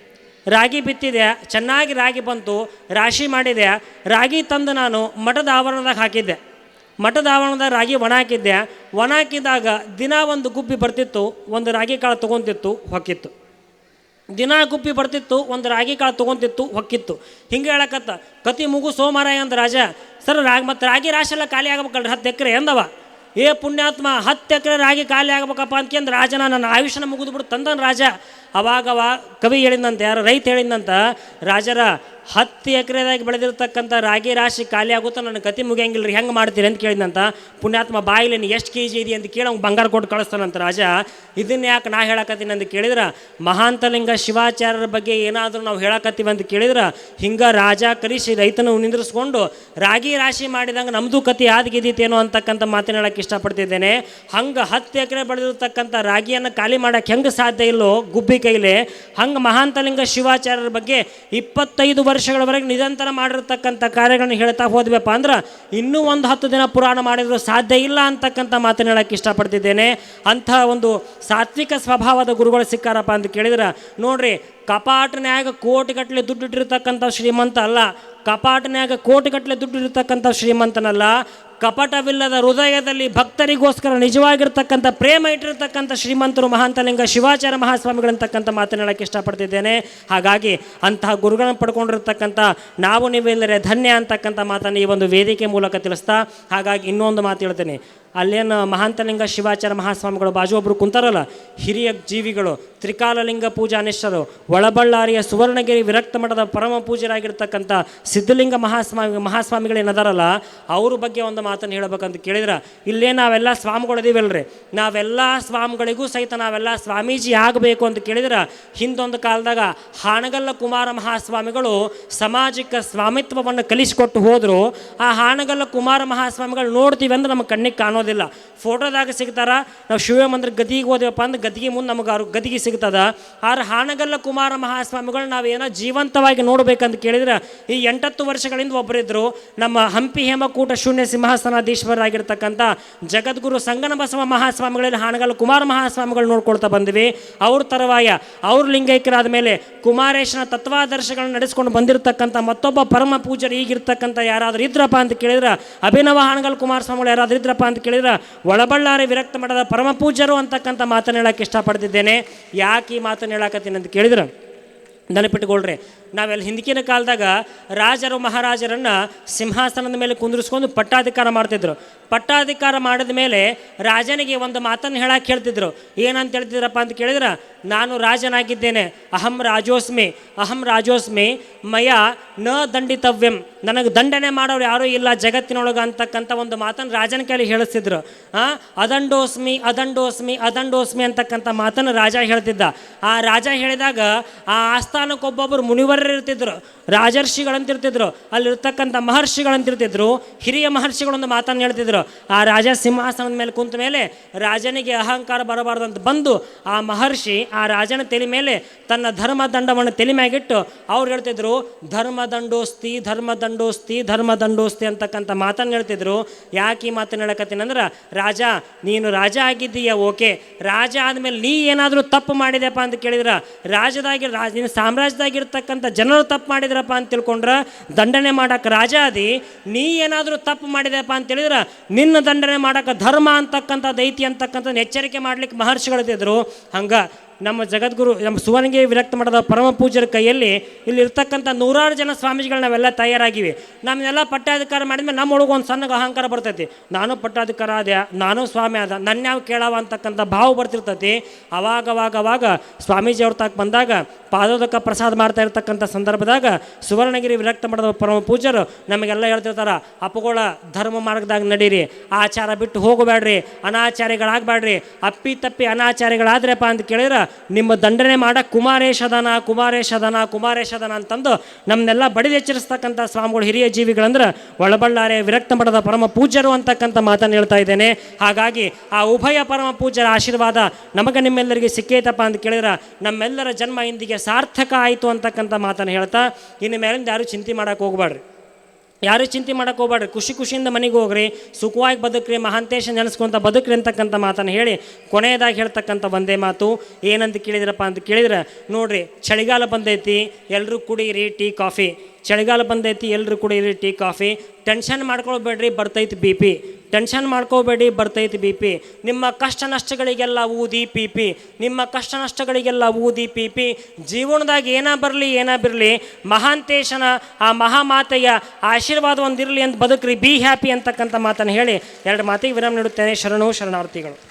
ರಾಗಿ ಬಿತ್ತಿದೆ, ಚೆನ್ನಾಗಿ ರಾಗಿ ಬಂತು, ರಾಶಿ ಮಾಡಿದೆ, ರಾಗಿ ತಂದು ನಾನು ಮಠದ ಆವರಣದಾಗ ಹಾಕಿದ್ದೆ. ಮಠದ ಆವರಣದಾಗ ರಾಗಿ ಒಣ ಹಾಕಿದ್ದೆ, ಒಣ ಹಾಕಿದಾಗ ದಿನ ಒಂದು ಗುಬ್ಬಿ ಬರ್ತಿತ್ತು, ಒಂದು ರಾಗಿ ಕಾಳು ತೊಗೊತಿತ್ತು, ಹೊಕ್ಕಿತ್ತು. ದಿನ ಗುಬ್ಬಿ ಬರ್ತಿತ್ತು, ಒಂದು ರಾಗಿ ಕಾಳು ತೊಗೊತಿತ್ತು, ಹೊಕ್ಕಿತ್ತು. ಹಿಂಗೆ ಹೇಳಕತ್ತ, ಕತಿ ಮುಗು ಸೋಮಾರಾಯ ಅಂದ ರಾಜ. ಸರ್, ರಾಗಿ ಮತ್ತು ರಾಗಿ ರಾಶಿ ಎಲ್ಲ ಖಾಲಿ ಆಗ್ಬೇಕಲ್ರಿ, ಹತ್ತು ಎಕರೆ ಎಂದವ? ಏ ಪುಣ್ಯಾತ್ಮ ಹತ್ತು ಎಕರೆ ರಾಗಿ ಖಾಲಿ ಆಗ್ಬೇಕಪ್ಪ ಕೇಂದ್ರ ರಾಜನ ನನ್ನ ಆಯುಷ್ಯನ ಮುಗಿದ್ಬಿಟ್ಟು ತಂದನ್ ತಂದನ ರಾಜ. ಅವಾಗವ ಕವಿ ಹೇಳಿದಂತೆ, ಯಾರು ರೈತ ಹೇಳಿದಂತ, ರಾಜರ ಹತ್ತು ಎಕರೆದಾಗಿ ಬೆಳೆದಿರ್ತಕ್ಕಂಥ ರಾಗಿ ರಾಶಿ ಖಾಲಿ ಆಗುತ್ತಾ ನನ್ನ ಕತಿ ಮುಗಿಯಂಗಿಲ್ಲ ರೀ ಹೆಂಗೆ ಮಾಡ್ತೀರಿ ಅಂತ ಕೇಳಿದಂತ, ಪುಣ್ಯಾತ್ಮ ಬಾಯಿಲಿ ನೀ ಎಷ್ಟು ಕೆ ಜಿ ಇದೆ ಅಂತ ಕೇಳಿ ಅವ್ನು ಬಂಗಾರ ಕೊಟ್ಟು ಕಳಿಸ್ತಾನಂತ ರಾಜ. ಇದನ್ನ ಯಾಕೆ ನಾ ಹೇಳಕತ್ತೀನಿ ಅಂತ ಕೇಳಿದ್ರೆ, ಮಹಾಂತಲಿಂಗ ಶಿವಾಚಾರ್ಯರ ಬಗ್ಗೆ ಏನಾದರೂ ನಾವು ಹೇಳಕತ್ತೀವಿ ಅಂತ ಕೇಳಿದ್ರೆ, ಹಿಂಗೆ ರಾಜ ಕಲಿಸಿ ರೈತನ ನಿಂದ್ರಿಸ್ಕೊಂಡು ರಾಗಿ ರಾಶಿ ಮಾಡಿದಂಗೆ ನಮ್ಮದು ಕತಿ ಆದ್ಗಿದ್ದೀತೇನೋ ಅಂತಕ್ಕಂಥ ಮಾತನ್ನ ಹೇಳಕ್ಕೆ ಇಷ್ಟಪಡ್ತಿದ್ದೇನೆ. ಹಂಗೆ ಹತ್ತು ಎಕರೆ ಬೆಳೆದಿರ್ತಕ್ಕಂಥ ರಾಗಿಯನ್ನು ಖಾಲಿ ಮಾಡೋಕ್ಕೆ ಹೆಂಗೆ ಸಾಧ್ಯ ಇಲ್ಲೋ, ಗುಬ್ಬಿ ಕೈಲಿ ಹಂಗೆ ಮಹಾಂತಲಿಂಗ ಶಿವಾಚಾರ್ಯರ ಬಗ್ಗೆ ಇಪ್ಪತ್ತೈದು ವರ್ಷಗಳವರೆಗೆ ನಿರಂತರ ಮಾಡಿರ್ತಕ್ಕಂಥ ಕಾರ್ಯಗಳನ್ನು ಹೇಳ್ತಾ ಹೋದ್ವಪ್ಪ ಅಂದ್ರೆ ಇನ್ನೂ ಒಂದು ಹತ್ತು ದಿನ ಪುರಾಣ ಮಾಡಿದ್ರು ಸಾಧ್ಯ ಇಲ್ಲ ಅಂತಕ್ಕಂಥ ಮಾತನ್ನು ಹೇಳೋಕ್ಕೆ ಇಷ್ಟಪಡ್ತಿದ್ದೇನೆ. ಅಂಥ ಒಂದು ಸಾತ್ವಿಕ ಸ್ವಭಾವದ ಗುರುಗಳು ಸಿಕ್ಕಾರಪ್ಪ ಅಂತ ಕೇಳಿದ್ರೆ, ನೋಡ್ರಿ, ಕಪಾಟನ್ಯಾಗ ಕೋಟಿಗಟ್ಟಲೆ ದುಡ್ಡು ಇಟ್ಟಿರ್ತಕ್ಕಂಥ ಶ್ರೀಮಂತ ಅಲ್ಲ, ಕಪಾಟನ್ಯಾಗ ಕೋಟಿಗಟ್ಟಲೆ ದುಡ್ಡು ಇರ್ತಕ್ಕಂಥ ಶ್ರೀಮಂತನಲ್ಲ ಕಪಟವಿಲ್ಲದ ಹೃದಯದಲ್ಲಿ ಭಕ್ತರಿಗೋಸ್ಕರ ನಿಜವಾಗಿರ್ತಕ್ಕಂಥ ಪ್ರೇಮ ಇಟ್ಟಿರ್ತಕ್ಕಂಥ ಶ್ರೀಮಂತರು ಮಹಾಂತಲಿಂಗ ಶಿವಾಚಾರ್ಯ ಮಹಾಸ್ವಾಮಿಗಳಂತಕ್ಕಂಥ ಮಾತನ್ನು ಹೇಳಕ್ಕೆ ಇಷ್ಟಪಡ್ತಿದ್ದೇನೆ. ಹಾಗಾಗಿ ಅಂತಹ ಗುರುಗಳನ್ನು ಪಡ್ಕೊಂಡಿರ್ತಕ್ಕಂಥ ನಾವು ನೀವೆಲ್ಲರೇ ಧನ್ಯ ಅಂತಕ್ಕಂಥ ಮಾತನ್ನು ಈ ಒಂದು ವೇದಿಕೆ ಮೂಲಕ ತಿಳಿಸ್ತಾ, ಹಾಗಾಗಿ ಇನ್ನೊಂದು ಮಾತು ಹೇಳ್ತೀನಿ. ಅಲ್ಲೇನು ಮಹಾಂತಲಿಂಗ ಶಿವಾಚಾರ್ಯ ಮಹಾಸ್ವಾಮಿಗಳು ಬಾಜು ಒಬ್ಬರು ಕುಂತಾರಲ್ಲ, ಹಿರಿಯ ಜೀವಿಗಳು, ತ್ರಿಕಾಲಲಿಂಗ ಪೂಜಾನಿಷ್ಠರು, ಒಳಬಳ್ಳಾರಿಯ ಸುವರ್ಣಗಿರಿ ವಿರಕ್ತ ಮಠದ ಪರಮ ಪೂಜರಾಗಿರ್ತಕ್ಕಂಥ ಸಿದ್ಧಲಿಂಗ ಮಹಾಸ್ವಾಮಿ ಮಹಾಸ್ವಾಮಿಗಳೇನದಾರಲ್ಲ ಅವ್ರ ಬಗ್ಗೆ ಒಂದು ಮಾತನ್ನು ಹೇಳಬೇಕಂತ ಕೇಳಿದ್ರೆ. ಇಲ್ಲೇ ನಾವೆಲ್ಲ ಸ್ವಾಮಿಗಳಿದೀವಲ್ರಿ. ನಾವೆಲ್ಲ ಸ್ವಾಮಿಗಳಿಗೂ ಸಹಿತ ನಾವೆಲ್ಲ ಸ್ವಾಮೀಜಿ ಆಗಬೇಕು ಅಂತ ಕೇಳಿದ್ರೆ. ಹಿಂದೊಂದು ಕಾಲದಾಗ ಹಾನಗಲ್ಲ ಕುಮಾರ ಮಹಾಸ್ವಾಮಿಗಳು ಸಾಮಾಜಿಕ ಸ್ವಾಮಿತ್ವವನ್ನು ಕಲಿಸಿಕೊಟ್ಟು ಹೋದರು. ಆ ಹಾನಗಲ್ಲ ಕುಮಾರ ಮಹಾಸ್ವಾಮಿಗಳು ನೋಡ್ತೀವಿ ಅಂದ್ರೆ ನಮ್ಮ ಕಣ್ಣಿಗೆ ಕಾಣೋದಿಲ್ಲ ಫೋಟೋದಾಗ ಸಿಗ್ತಾರ, ನಾವು ಶಿವ ಮಂದಿರ ಗದಿಗೆ ಹೋದ್ವಪ್ಪ ಅಂದ್ರೆ ಗದಿಗೆ ಮುಂದೆ ನಮಗೆ ಅವ್ರ ಗದಿಗೆ ಸಿಗ್ತದ. ಆದ್ರೆ ಹಾನಗಲ್ಲ ಕುಮಾರ ಮಹಾಸ್ವಾಮಿಗಳು ನಾವೇನೋ ಜೀವಂತವಾಗಿ ನೋಡ್ಬೇಕಂತ ಕೇಳಿದ್ರೆ, ಈ ಎಂಟತ್ತು ವರ್ಷಗಳಿಂದ ಒಬ್ಬರಿದ್ರು ನಮ್ಮ ಹಂಪಿ ಹೇಮಕೂಟ ಶೂನ್ಯ ಸಿಂಹಾಸನಾಧೀಶ್ವರರಾಗಿರ್ತಕ್ಕಂಥ ಜಗದ್ಗುರು ಸಂಗನ ಬಸವ ಮಹಾಸ್ವಾಮಿಗಳಲ್ಲಿ ಹಾನಗಲ್ಲ ಕುಮಾರ ಮಹಾಸ್ವಾಮಿಗಳು ನೋಡ್ಕೊಳ್ತಾ ಬಂದ್ವಿ. ಅವ್ರ ತರುವಾಯ ಅವ್ರ ಲಿಂಗೈಕ್ಯರಾದ ಮೇಲೆ ಕುಮಾರೇಶನ ತತ್ವಾದರ್ಶಗಳನ್ನು ನಡೆಸ್ಕೊಂಡು ಬಂದಿರತಕ್ಕಂಥ ಮತ್ತೊಬ್ಬ ಪರಮ ಪೂಜರು ಈಗಿರ್ತಕ್ಕಂಥ ಯಾರಾದರೂ ಇದ್ರಪ್ಪ ಅಂತ ಕೇಳಿದ್ರೆ, ಅಭಿನವ ಹಾನಗಲ್ ಕುಮಾರಸ್ವಾಮಿಗಳು ಯಾರಾದರೂ ಇದ್ರಪ್ಪ ಅಂತ ಕೇಳಿದ್ರೆ ಒಳಬಳ್ಳಾರಿ ವಿರಕ್ತ ಮಠದ ಪರಮ ಪೂಜ್ಯರು ಅಂತಕ್ಕಂಥ ಮಾತನ್ನು ಹೇಳಕ್ಕೆ ಇಷ್ಟಪಡ್ತಿದ್ದೇನೆ. ಯಾಕೆ ಈ ಮಾತನ್ನು ಹೇಳಕತ್ತೀನಿ ಅಂತ ಕೇಳಿದ್ರೆ? ನೆನಪಿಟ್ಕೊಳ್ರಿ. ನಾವೆಲ್ಲ ಹಿಂದಿಕಿನ ಕಾಲದಾಗ ರಾಜರು ಮಹಾರಾಜರನ್ನ ಸಿಂಹಾಸನದ ಮೇಲೆ ಕುಂದಿರಿಸ್ಕೊಂಡು ಪಟ್ಟಾಧಿಕಾರ ಮಾಡ್ತಿದ್ರು. ಪಟ್ಟಾಧಿಕಾರ ಮಾಡಿದ ಮೇಲೆ ರಾಜನಿಗೆ ಒಂದು ಮಾತನ್ನು ಹೇಳಕ್ಕೆ ಹೇಳ್ತಿದ್ರು. ಏನಂತ ಹೇಳ್ತಿದ್ರಪ್ಪ ಅಂತ ಕೇಳಿದ್ರೆ, ನಾನು ರಾಜನಾಗಿದ್ದೇನೆ. ಅಹಂ ರಾಜೋಸ್ಮಿ ಅಹಂ ರಾಜೋಸ್ಮಿ, ಮಯ ನ ದಂಡಿತವ್ಯಂ. ನನಗೆ ದಂಡನೆ ಮಾಡೋರು ಯಾರೂ ಇಲ್ಲ ಜಗತ್ತಿನೊಳಗೆ ಅಂತಕ್ಕಂಥ ಒಂದು ಮಾತನ್ನು ರಾಜನ ಕೇಳಿ ಹೇಳಿಸ್ತಿದ್ರು. ಆ, ಅದಂಡೋಸ್ಮಿ ಅದಂಡೋಸ್ಮಿ ಅದಂಡೋಸ್ಮಿ ಅಂತಕ್ಕಂಥ ಮಾತನ್ನು ರಾಜ ಹೇಳ್ತಿದ್ದ. ಆ ರಾಜ ಹೇಳಿದಾಗ ಆ ಆಸ್ಥಾನಕ್ಕೆ ಒಬ್ಬೊಬ್ಬರು ಮುನಿವರರು ಇರ್ತಿದ್ರು ರಾಜರ್ಷಿಗಳಂತಿರ್ತಿದ್ರು ಅಲ್ಲಿರ್ತಕ್ಕಂಥ ಮಹರ್ಷಿಗಳಂತಿರ್ತಿದ್ರು ಹಿರಿಯ ಮಹರ್ಷಿಗಳೊಂದು ಮಾತನ್ನು ಹೇಳ್ತಿದ್ರು ಆ ರಾಜ ಸಿಂಹಾಸನದ ಮೇಲೆ ಕುಂತ ಮೇಲೆ ರಾಜನಿಗೆ ಅಹಂಕಾರ ಬರಬಾರ್ದು ಅಂತ ಬಂದು ಆ ಮಹರ್ಷಿ ಆ ರಾಜನ ತಲೆ ಮೇಲೆ ತನ್ನ ಧರ್ಮ ದಂಡವನ್ನು ತಲೆ ಮ್ಯಾಗಿಟ್ಟು ಅವ್ರು ಹೇಳ್ತಿದ್ರು ಧರ್ಮ ದಂಡೋಸ್ತಿ ಧರ್ಮ ದಂಡೋಸ್ತಿ ಧರ್ಮ ದಂಡೋಸ್ತಿ ಅಂತಕ್ಕಂಥ ಮಾತನ್ನು ಹೇಳ್ತಿದ್ರು. ಯಾಕೆ ಈ ಮಾತನ್ನು ಹೇಳಕತ್ತೀನಿ ಅಂದ್ರೆ, ರಾಜ, ನೀನು ರಾಜ ಆಗಿದ್ದೀಯ? ಓಕೆ. ರಾಜ ಆದಮೇಲೆ ನೀ ಏನಾದರೂ ತಪ್ಪು ಮಾಡಿದೆಪ್ಪ ಅಂತ ಕೇಳಿದ್ರೆ. ರಾಜದಾಗಿ, ರಾಜ ನಿನ್ನ ಸಾಮ್ರಾಜ್ಯದಾಗಿರ್ತಕ್ಕಂಥ ಜನರು ತಪ್ಪು ಮಾಡಿದ್ರಪ್ಪ ಅಂತ ತಿಳ್ಕೊಂಡ್ರೆ ದಂಡನೆ ಮಾಡಕ್ಕೆ ರಾಜ ಅದಿ ನೀ ಏನಾದರೂ ತಪ್ಪು ಮಾಡಿದೆಪ್ಪ ಅಂತ ಹೇಳಿದ್ರೆ ನಿನ್ನ ದಂಡನೆ ಮಾಡಕ್ಕೆ ಧರ್ಮ ಅಂತಕ್ಕಂಥ ದೈತಿ ಅಂತಕ್ಕಂಥದ್ದು ಎಚ್ಚರಿಕೆ ಮಾಡ್ಲಿಕ್ಕೆ ಮಹರ್ಷಿಗಳಿದ್ರು ಹಂಗೆ ನಮ್ಮ ಜಗದ್ಗುರು, ನಮ್ಮ ಸುವರ್ಣಿಗೆ ವಿರಕ್ತ ಮಠದ ಪರಮ ಪೂಜರ ಕೈಯಲ್ಲಿ ಇಲ್ಲಿ ಇರ್ತಕ್ಕಂಥ ನೂರಾರು ಜನ ಸ್ವಾಮೀಜಿಗಳು ನಾವೆಲ್ಲ ತಯಾರಾಗಿವಿ. ನಮ್ಮನ್ನೆಲ್ಲ ಪಟ್ಟಾಧಿಕಾರ ಮಾಡಿದ್ಮೇಲೆ ನಮ್ಮ ಒಳಗೆ ಒಂದು ಸಣ್ಣ ಅಹಂಕಾರ ಬರ್ತೈತಿ. ನಾನು ಪಟ್ಟಾಧಿಕಾರ ಆದ, ನಾನು ಸ್ವಾಮಿ ಆದ, ನನ್ನ ಯಾವ ಕೇಳಾವ ಅಂತಕ್ಕಂಥ ಭಾವ ಬರ್ತಿರ್ತೈತಿ. ಅವಾಗ ಅವಾಗ ಸ್ವಾಮೀಜಿ ಅವ್ರ ತಾಕ ಬಂದಾಗ, ಪಾದೋದಕ ಪ್ರಸಾದ ಮಾಡ್ತಾ ಇರ್ತಕ್ಕಂಥ ಸಂದರ್ಭದಾಗ ಸುವರ್ಣಗಿರಿ ವಿರಕ್ತ ಮಠದ ಪರಮ ಪೂಜರು ನಮಗೆಲ್ಲ ಹೇಳ್ತಿರ್ತಾರ ಅಪಗೋಳ ಧರ್ಮ ಮಾರ್ಗದಾಗ ನಡೀರಿ, ಆಚಾರ ಬಿಟ್ಟು ಹೋಗಬೇಡ್ರಿ, ಅನಾಚಾರಿಗಳಾಗಬೇಡ್ರಿ, ಅಪ್ಪಿ ತಪ್ಪಿ ಅನಾಚಾರಿಗಳಾದ್ರಪ್ಪ ಅಂತ ಕೇಳಿದ್ರೆ ನಿಮ್ಮ ದಂಡನೆ ಮಾಡ ಕುಮಾರೇಶದನ ಕುಮಾರೇಶದನ ಕುಮಾರೇಶದನ ಅಂತಂದು ನಮ್ಮನ್ನೆಲ್ಲ ಬಡಿದೆಚ್ಚರಿಸ್ತಕ್ಕಂಥ ಸ್ವಾಮಿಗಳು, ಹಿರಿಯ ಜೀವಿಗಳಂದ್ರೆ ಒಳಬಳ್ಳಾರೆ ವಿರಕ್ತ ಮಠದ ಪರಮ ಪೂಜ್ಯರು ಅಂತಕ್ಕಂಥ ಮಾತನ್ನು ಹೇಳ್ತಾ ಇದ್ದೇನೆ. ಹಾಗಾಗಿ ಆ ಉಭಯ ಪರಮ ಪೂಜ್ಯರ ಆಶೀರ್ವಾದ ನಮಗೆ ನಿಮ್ಮೆಲ್ಲರಿಗೆ ಸಿಕ್ಕೇತಪ್ಪ ಅಂತ ಕೇಳಿದ್ರೆ ನಮ್ಮೆಲ್ಲರ ಜನ್ಮ ಇಂದಿಗೆ ಸಾರ್ಥಕ ಆಯಿತು ಅಂತಕ್ಕಂಥ ಮಾತನ್ನು ಹೇಳ್ತಾ, ಇನ್ನು ಮೇಲಿಂದ ಯಾರು ಚಿಂತೆ ಮಾಡಕ್ಕೆ ಹೋಗ್ಬೇಡ್ರಿ ಯಾರು ಚಿಂತೆ ಮಾಡಕ್ಕೆ ಹೋಗ್ಬೇಡ್ರಿ ಖುಷಿ ಖುಷಿಯಿಂದ ಮನೆಗೆ ಹೋಗ್ರಿ. ಸುಖವಾಗಿ ಬದುಕ್ರಿ, ಮಹಾಂತೇಶ ನೆನೆಸ್ಕೊಂತ ಬದುಕ್ರಿ ಅಂತಕ್ಕಂಥ ಮಾತನ್ನು ಹೇಳಿ, ಕೊನೆಯದಾಗಿ ಹೇಳ್ತಕ್ಕಂಥ ಒಂದೇ ಮಾತು, ಏನಂತ ಕೇಳಿದ್ರಪ್ಪ ಅಂತ ಕೇಳಿದ್ರೆ, ನೋಡ್ರಿ, ಚಳಿಗಾಲ ಬಂದೈತಿ ಎಲ್ಲರೂ ಕುಡೀರಿ ಟೀ, ಕಾಫಿ. ಚಳಿಗಾಲ ಬಂದೈತಿ ಎಲ್ಲರೂ ಕುಡೀರಿ ಟೀ, ಕಾಫಿ. ಟೆನ್ಷನ್ ಮಾಡ್ಕೊಳ್ಬೇಡ್ರಿ, ಬರ್ತೈತಿ ಬಿ ಪಿ. ಟೆನ್ಷನ್ ಮಾಡ್ಕೋಬೇಡಿ ಬರ್ತೈತಿ ಬಿ ಪಿ. ನಿಮ್ಮ ಕಷ್ಟ ನಷ್ಟಗಳಿಗೆಲ್ಲ ಊದಿ ಪಿ ಪಿ. ನಿಮ್ಮ ಕಷ್ಟ ನಷ್ಟಗಳಿಗೆಲ್ಲ ಊದಿ ಪಿ ಪಿ. ಜೀವನದಾಗ ಏನ ಬರಲಿ, ಏನ ಬಿರಲಿ, ಮಹಾಂತೇಶನ, ಆ ಮಹಾಮಾತೆಯ ಆಶೀರ್ವಾದ ಒಂದಿರಲಿ ಅಂತ ಬದುಕ್ರಿ, ಬಿ ಹ್ಯಾಪಿ ಅಂತಕ್ಕಂಥ ಮಾತನ್ನು ಹೇಳಿ. ಎರಡು ಮಾತಿಗೆ ವಿರಾಮ ನೀಡುತ್ತೇನೆ. ಶರಣು, ಶರಣಾರ್ಥಿಗಳು.